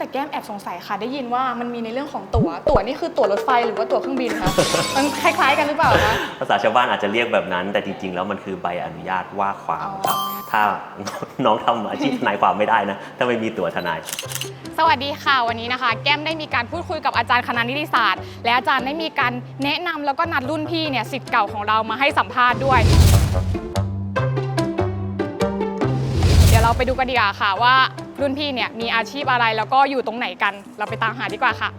แต่แก้มแอบสงสัยค่ะ ได้ยินว่ามันมีในเรื่องของตั๋ว ตั๋วนี่คือตั๋วรถไฟหรือว่าตั๋วเครื่องบินคะ มันคล้ายๆกันหรือเปล่าคะ ภาษาชาวบ้านอาจจะเรียกแบบนั้น แต่จริงๆ แล้วมันคือใบอนุญาตว่าความครับอ๋อถ้า น้องทำอาชีพทนายความไม่ได้นะ ถ้าไม่มีตัวทนาย สวัสดีค่ะวันนี้นะคะ แก้มได้มีการพูดคุยกับอาจารย์คณะนิติศาสตร์ และอาจารย์ได้มีการแนะนำแล้วก็นัดรุ่นพี่เนี่ยสิทธิ์เก่าของเรามาให้สัมภาษณ์ด้วย เดี๋ยวเราไปดูกันดีกว่าค่ะว่า รุ่นพี่เนี่ยมีอาชีพอะไรแล้วก็อยู่ตรงไหนกัน เราไปตามหาดีกว่าค่ะ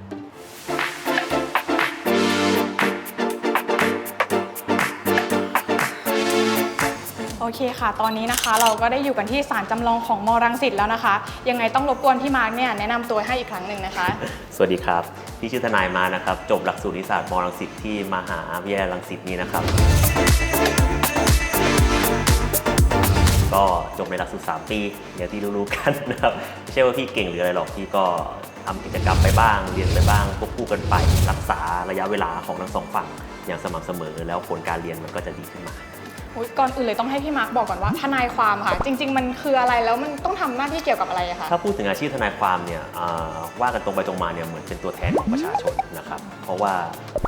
โอเคค่ะ ตอนนี้นะคะเราก็ได้อยู่กันที่ศาลจำลองของมรังสิตแล้วนะคะ ยังไงต้องรบกวนพี่มาร์กเนี่ยแนะนำตัวให้อีกครั้งหนึ่งนะคะ สวัสดีครับ พี่ชื่อทนายมานะครับ จบหลักสูตรนิสสาสตร์มรังสิตที่มหาวิทยาลัยรังสิตนี้นะครับ ก็จบในหลักสูตร3ปีอย่างที่รู้ๆกันนะครับไม่ใช่ว่าพี่เก่งหรืออะไรหรอกพี่ก็ทำกิจกรรมไปบ้าง เรียนไปบ้างควบคู่กันไป รักษาระยะเวลาของทั้งสองฝั่งอย่างสม่ำเสมอ แล้วผลการเรียนมันก็จะดีขึ้นมาอุ๊ยก่อนอื่นเลยต้องให้พี่มาร์กบอกก่อนว่าทนายความค่ะ จริง ๆ มันคืออะไรแล้วมันต้องทำหน้าที่เกี่ยวกับอะไรอะคะถ้าพูดถึงอาชีพทนายความเนี่ยอ่าว่ากันตรงไปตรงมาเนี่ยเหมือนเป็นตัวแทนของประชาชนนะครับเพราะว่า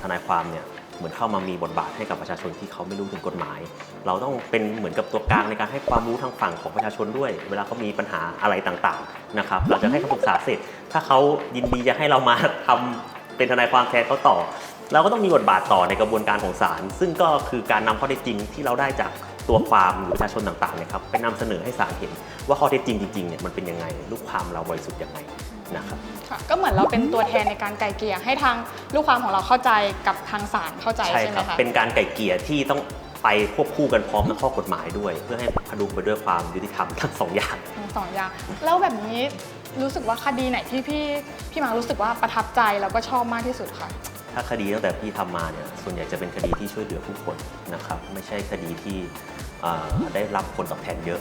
ทนายความเนี่ย เหมือนเข้ามามีบทบาทให้กับประชาชนที่เขาไม่รู้ถึงกฎหมาย เราต้องเป็นเหมือนกับตัวกลางในการให้ความรู้ทางฝั่งของประชาชนด้วย เวลาเขามีปัญหาอะไรต่างๆนะครับเราจะให้คำปรึกษาเสร็จ ถ้าเขายินดีจะให้เรามาทำเป็นทนายความแทนเขาต่อ เราก็ต้องมีบทบาทต่อในกระบวนการของศาลซึ่งก็คือการนำข้อเท็จจริงที่เราได้จากตัวความหรือประชาชนต่างๆเนี่ยครับไปนำเสนอให้ศาลเห็นว่าข้อเท็จจริงจริงๆเนี่ยมันเป็นยังไงลูกความเราบริสุทธิ์ยังไงนะครับ ค่ะก็เหมือนเราเป็นตัวแทนในการไกลเกลี่ยให้ทางลูกความของเราเข้าใจกับทางศาลเข้าใจใช่ใช่ไหคมรับคะ เป็นการไก่เกลี่ยที่ต้องไปควบคู่กันพร้อมทั้งข้อกฎหมายด้วย เพื่อให้พดุงไปด้วยความยุติธรรมทั้งสองอย่าง ทั้งสองอย่างแล้วแบบนี้รู้สึกว่าคดีไหนที่พี่พี่มาร์ครู้สึกว่าประทับใจแล้วก็ชอบมากที่สุดค่ะ ถ้าคดีตั้งแต่พี่ทำมาเนี่ยส่วนใหญ่จะเป็นคดีที่ช่วยเหลือผู้คนนะครับไม่ใช่คดีที่ได้รับผลตอบแทนเยอะ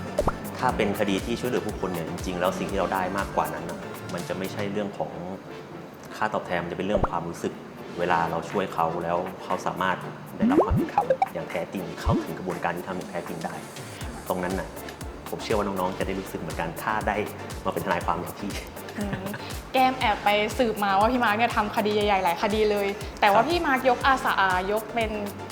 ถ้าเป็นคดีที่ช่วยเหลือผู้คนเนี่ยจริงๆ แล้วสิ่งที่เราได้มากกว่านั้นนะมันจะไม่ใช่เรื่องของค่าตอบแทนมันจะเป็นเรื่องความรู้สึก เวลาเราช่วยเขาแล้วเขาสามารถได้รับความยุติธรรมอย่างแท้จริงเข้าถึงกระบวนการยุติธรรมอย่างแท้จริงได้ ตรงนั้นน่ะผมเชื่อว่าน้องๆจะได้รู้สึกเหมือนกันถ้าได้มาเป็นทนายความอย่างพี่ แก้มแอบไปสืบมาว่าพี่มาร์กเนี่ยทำคดีใหญ่ๆหลายคดีเลย แต่ว่าครับพี่มาร์กยกอาสาอ่ายกเป็น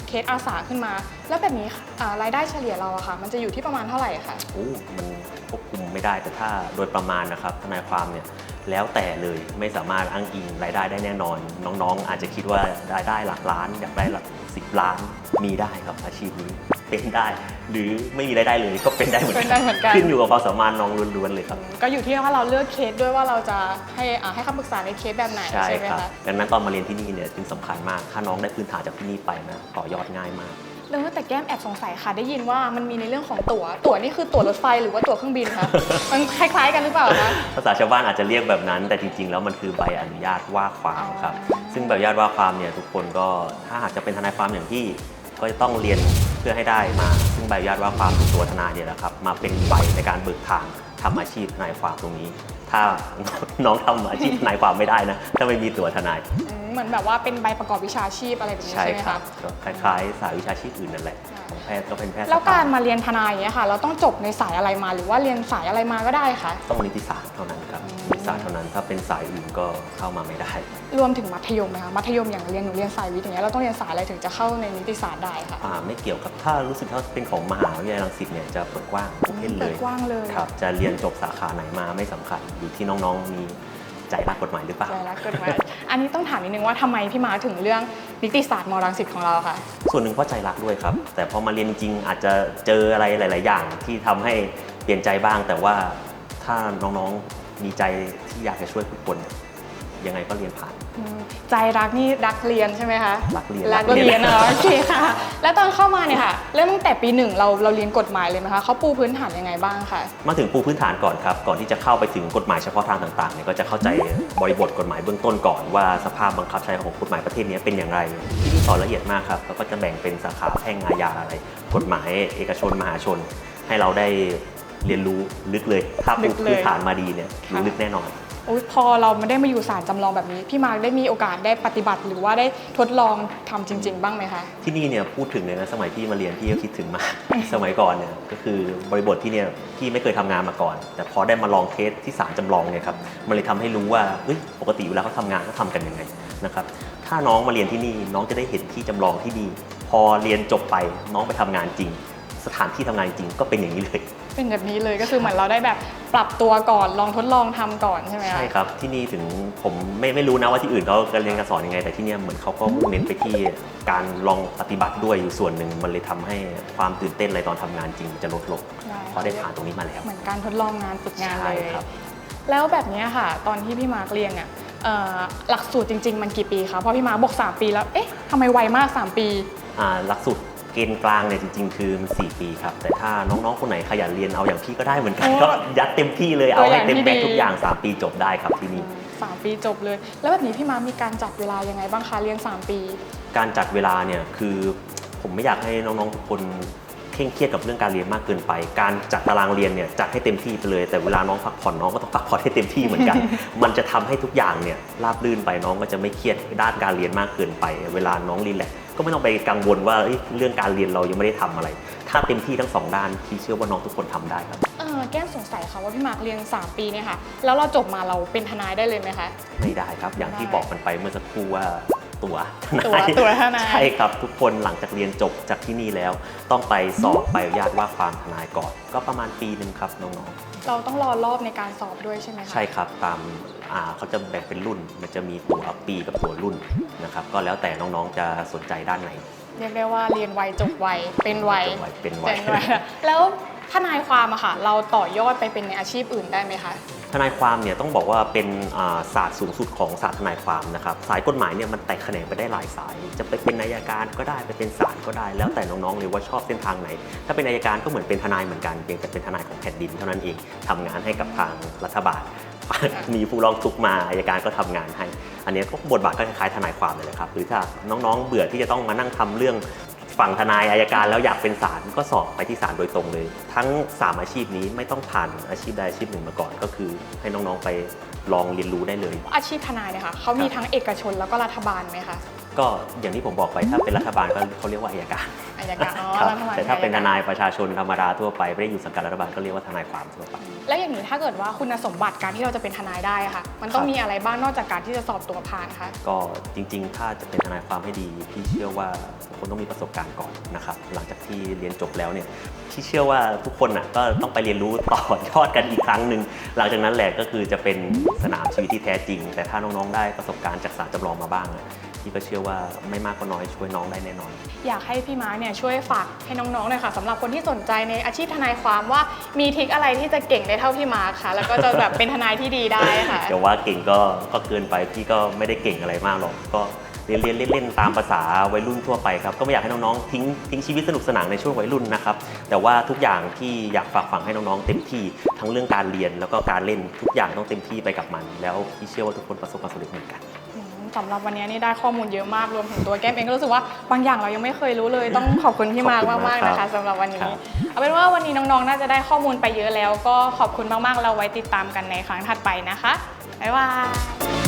เคสอาสาขึ้นมา แล้วแบบนี้อ่ารายได้เฉลี่ยเราอะค่ะ มันจะอยู่ที่ประมาณเท่าไหร่อะคะโอ้มันควบคุมไม่ได้แต่ถ้าโดยประมาณนะครับทนายความเนี่ยแล้วแต่เลยไม่สามารถอ้างอิงรายได้ได้แน่นอน น้องๆ อาจจะคิดว่ารายได้หลักล้าน อยากได้หลักสิบล้านมีได้ครับอาชีพนี้ เป็นได้ หรือไม่มีรายได้เลยก็เป็นได้เหมือนเป็นกัได้เหมือนกัน ขึ้นอยู่กับความสามารถน้องล้วนๆเลยครับ ก็อยู่ที่ว่าเราเลือกเคสด้วยว่าเราจะให้อ่าให้คำปรึกษาในเคสแบบไหนใช่ใช่ไหมครับ คะดังนั้นตอนมาเรียนที่นี่เนี่ยจึงสำคัญมาก ถ้าน้องได้พื้นฐานจากที่นี่ไปนะต่อยอดง่ายมาก เรื่องแต่แก้มแอบสงสัยค่ะได้ยินว่ามันมีในเรื่องของตั๋วตั๋วนี่คือตั๋วรถไฟหรือว่าตั๋วเครื่องบินคะ มันคล้ายๆกันหรือเปล่าคะ ภาษาชาวบ้านอาจจะเรียกแบบนั้น แต่จริงๆ แล้วมันคือใบอนุญาตว่าความครับอ๋อซึ่งใบอนุญาตว่าความเนี่ยทุกคนก็ถ้าหากจะเป็นทนายความอย่างที่ก็จะต้องเรียน เพื่อให้ได้มาซึ่งใบอนุญาตว่าความตัวทนายเนี่ยแหละครับมาเป็นใบในการเบิกทางทำอาชีพทนายความตรงนี้ ถ้าน้องทำอาชีพทนายความไม่ได้นะ ถ้าไม่มีตัวทนายอืมเหมือนแบบว่าเป็นใบประกอบวิชาชีพอะไรแบบนี้ใช่ใช่ไหมครัคะบก็คล้ายๆสายวิชาชีพอื่นนั่นแหละค่ะของแพทย์ก็เป็นแพทย์แล้วการสภมาเรียนทนายอย่างเงี้ยค่ะ เราต้องจบในสายอะไรมาหรือว่าเรียนสายอะไรมาก็ได้คะต้องนิติศาสตร์เท่านั้นครับ ถ้าเป็นสายอื่นก็เข้ามาไม่ได้ รวมถึงมัธยมไหมคะมัธยมอย่างเรียนหนูเรียนสายวิทย์อย่างเงี้ยเราต้องเรียนสายอะไรถึงจะเข้าในนิติศาสตร์ได้คะอ่าไม่เกี่ยวกับถ้ารู้สึกถ้าเป็นของมหาวิทยาลัยรังสิตเนี่ยจะเปิดกว้างทุกเพศเลเปิยดกว้างเลยครับจะเรียนจบสาขาไหนมาไม่สำคัญอยู่ที่น้องๆมีใจรักกฎหมายหรือเปล่า ใจรักเกินไปอันนี้ต้องถามนิดนึงว่าทำไมพี่มาถึงเรื่องนิติศาสตร์มรังสิตของเราค่ะส่วนหนึ่งเพราะใจรักด้วยครับ แต่พอมาเรียนจริงอาจจะเจออะไรหลาย ๆ อย่างที่ทำให้เปลี่ยนใจบ้าง แต่ว่าถ้าน้อง ๆ มีใจที่อยากจะช่วยผู้คนเนี่ยยังไงก็เรียนผ่าน อืมใจรักนี่รักเรียนใช่ไหมคะรักเรียนรักรักเรีเรียยนนเนาะโอเคค่ะ แล้วตอนเข้ามาเนี่ยค่ะ เริ่มตั้งแต่ปีหนึ่งเราเราเรียนกฎหมายเลยไหมคะเขาปูพื้นฐานยังไงบ้างคะมาถึงปูพื้นฐานก่อนครับ ก่อนที่จะเข้าไปถึงกฎหมายเฉพาะทางต่างๆเนี่ยก็จะเข้าใจบริบทกฎหมายเบื้องต้นก่อนว่าสภาพบังคับใช้ของกฎหมายประเทศนี้เป็นอย่างไรที่นี่สอนละเอียดมากครับแล้วก็จะแบ่งเป็นสาขาแพ่งอาญาอะไร กฎหมายเอกชนมหาชน ให้เราได้ เรียนรู้ลึกเลย ถ้าปูพื้นฐานมาดีเนี่ยรู้ลึกแน่นอนอุ๊ยพอเราไม่ได้มาอยู่ศาลจำลองแบบนี้ พี่มาร์คได้มีโอกาสได้ปฏิบัติหรือว่าได้ทดลองทำจริง ๆ บ้างไหมคะ ที่นี่เนี่ยพูดถึงเลยนะสมัยพี่มาเรียนพี่ก็คิดถึงมาก สมัยก่อนเนี่ยก็คือบริบทที่เนี่ยพี่ไม่เคยทำงานมาก่อน แต่พอได้มาลองเทสที่ศาลจำลองเนี่ยครับมันเลยทำให้รู้ว่าเฮ้ยปกติเวลาเขาทำงานเขาทำกันยังไงนะครับถ้าน้องมาเรียนที่นี่น้องจะได้เห็นที่จำลองที่ดี พอเรียนจบไปน้องไปทำงานจริง สถานที่ทำงานจริงก็เป็นอย่างนี้เลย เป็นแบบนี้เลยก็คือเหมือนเราได้แบบปรับตัวก่อนลองทดลองทำก่อนใช่ไหมคะใช่ครับที่นี่ถึงผมไม่ไม่รู้นะว่าที่อื่นเขาการเรียนการสอนยังไง แต่ที่เนี่ยเหมือนเขาก็มุ่งเน้นไปที่การลองปฏิบัติด้วยอยู่ส่วนหนึ่งมันเลยทำให้ความตื่นเต้นอะไรตอนทำงานจริงจะลดลงใช่เพราะได้ผ่านตรงนี้มาแล้ว เหมือนการทดลองงานฝึกงานเลใช่ยครับแล้วแบบเนี้ยค่ะ ตอนที่พี่มาร์คเรียนเนี่ยเอ่อหลักสูตรจริง ๆ มันกี่ปีคะเพราะพี่มาร์คบอก 3 ปีแล้วเอ๊ะทำไมไวมาก 3 ปีอ่าหลักสูตร เกณฑ์กลางเนี่ยจริง ๆ คือมัน4ปีครับ แต่ถ้าน้องๆคนไหนขยันเรียนเอาอย่างพี่ก็ได้เหมือนกันโอ้ก็ยัดเต็มที่เลยตัเอาวอให้ย่างเต็มที่แม็กดีทุกอย่าง 3 ปีจบได้ครับที่นี่สามปีจบเลย แล้วแบบนี้พี่มาร์คมีการจัดเวลายังไงบ้างคะเรียน 3 ปี การจัดเวลาเนี่ยคือผมไม่อยากให้น้องๆทุกคนเคร่งเครียดกับเรื่องการเรียนมากเกินไป การจัดตารางเรียนเนี่ยจัดให้เต็มที่ไปเลย แต่เวลาน้องพักผ่อนน้องก็ต้องพักผ่อนให้เต็มที่เหมือนกัน มันจะทำให้ทุกอย่างเนี่ยราบรื่นไปน้องก็จะไม่เครียดด้านการเรียนมากเกินไป เวลาน้องรีแลกซ์ ก็ไม่ต้องไปกังวลว่าเอ้ยเรื่องการเรียนเรายังไม่ได้ทำอะไร ถ้าเต็มที่ทั้งสองด้านพี่เชื่อว่าน้องทุกคนทำได้ครับ เออแก้มสงสัยค่ะว่าพี่มาร์คเรียน 3 ปีเนี่ยค่ะ แล้วเราจบมาเราเป็นทนายได้เลยไหมคะ ไม่ได้ครับ อย่างที่บอกกันไปเมื่อสักครู่ว่าตัวทตัวนายตัวทนาย ใช่ครับทุกคนหลังจากเรียนจบจากที่นี่แล้ว ต้องไปสอบใบอนุญาตว่าความทนายก่อน ก็ประมาณปีหนึ่งครับน้องเราต้องรอรอบในการสอบด้วยใช่ไหมๆคะ ใช่ครับตาม อ่าเขาจะแบ่งเป็นรุ่น มันจะมีตัวปีกับตัวรุ่นนะครับ ก็แล้วแต่น้องๆจะสนใจด้านไหน เรียกได้ว่าเรียนไวจบไวเป็นไวเป็นไวเป็นไวเป็นไว แล้ว ทนายความอะค่ะ เราต่อยอดไปเป็นในอาชีพอื่นได้ไหมคะ ทนายความเนี่ยต้องบอกว่าเป็นศาสตร์สูงสุดของศาสตร์ทนายความนะครับสายกฎหมายเนี่ยมันแตกแขนงไปได้หลายสาย จะไปเป็นนายการก็ได้ไปเป็นศาลก็ได้ แล้วแต่น้องๆเลยว่าชอบเส้นทางไหน ถ้าเป็นนายการก็เหมือนเป็นทนายเหมือนกันเพียงแต่เป็นทนายของแผ่นดินเท่านั้นเองทำงานให้กับทางรัฐบาลมีผู้ร้องทุกมาอายการก็ทำงานให้ อันนี้ก็บทบาทก็คล้ายๆทนายความเลยแหละครับหรือถ้าน้องๆเบื่อที่จะต้องมานั่งทำเรื่อง ฝั่งทนายอายการแล้วอยากเป็นศาลก็สอบไปที่ศาลโดยตรงเลย ทั้ง 3 อาชีพนี้ไม่ต้องผ่านอาชีพใดอาชีพหนึ่งมาก่อน ก็คือให้น้องๆไปลองเรียนรู้ได้เลย อาชีพทนายเนี่ยค่ะเขามีทั้งเอกชนแล้วก็รัฐบาลไหมคะ ก็อย่างที่ผมบอกไปถ้าเป็นรัฐบาลก็เขาเรียกว่าอายการอายการอ๋อครับรัฐบาลแต่ถ้าเป็นทอายการนายประชาชนธรรมดาทั่วไปไม่ได้อยู่สังกัดรัฐบาลก็เรียกว่าทนายความทั่วไป แล้วอย่างนี้ถ้าเกิดว่าคุณสมบัติการที่เราจะเป็นทนายได้อะค่ะ มันต้องครับมีอะไรบ้างนอกจากการที่จะสอบตัวผ่านคะก็จริง ๆ ถ้าจะเป็นทนายความให้ดี พี่เชื่อว่าทุกคนต้องมีประสบการณ์ก่อนนะครับหลังจากที่เรียนจบแล้วเนี่ยพี่เชื่อว่าทุกคนน่ะก็ต้องไปเรียนรู้ต่อยอดกันอีกครั้งหนึ่งหลังจากนั้นแหละก็คือจะเป็นสนามชีวิตที่แท้จริง แต่ถ้าน้องๆได้ประสบการณ์จากสารจำลองมาบ้างอะ พี่ก็เชื่อว่าไม่มากก็น้อยช่วยน้องได้แน่นอน อยากให้พี่มาร์คเนี่ยช่วยฝากให้น้องๆหน่อยค่ะสำหรับคนที่สนใจในอาชีพทนายความว่ามีทริคอะไรที่จะเก่งได้เท่าพี่มาร์คค่ะแล้วก็จะแบบเป็นทนายที่ดีได้ค่ะแต่ว่าเก่งก็ก็เกินไปพี่ก็ไม่ได้เก่งอะไรมากหรอกก็เรียนเรียนเล่นๆตามภาษาวัยรุ่นทั่วไปครับก็ไม่อยากให้น้องๆทิ้งทิ้งชีวิตสนุกสนานในช่วงวัยรุ่นนะครับแต่ว่าทุกอย่างที่อยากฝากฝังให้น้องๆเต็มที่ทั้งเรื่องการเรียนแล้วก็การเล่นทุกอย่างต้องเต็มที่ไปกับมัน แล้วพี่เชื่อว่าทุกคนประสบความสำเร็จเหมือนกันอืม สำหรับวันนี้นี่ได้ข้อมูลเยอะมากรวมถึงตัวแก้มเองก็รู้สึกว่าบางอย่างเรายังไม่เคยรู้เลย ต้องขอบคุณพี่มาร์คขอบคุณมามากกๆๆนะครัคะบสำหรับวันนี้ครับเอาเป็นว่าวันนี้น้องๆ น่าจะได้ข้อมูลไปเยอะแล้ว ก็ขอบคุณมากๆเราไว้ติดตามกันในครั้งถัดไปนะคะบ๊ายบาย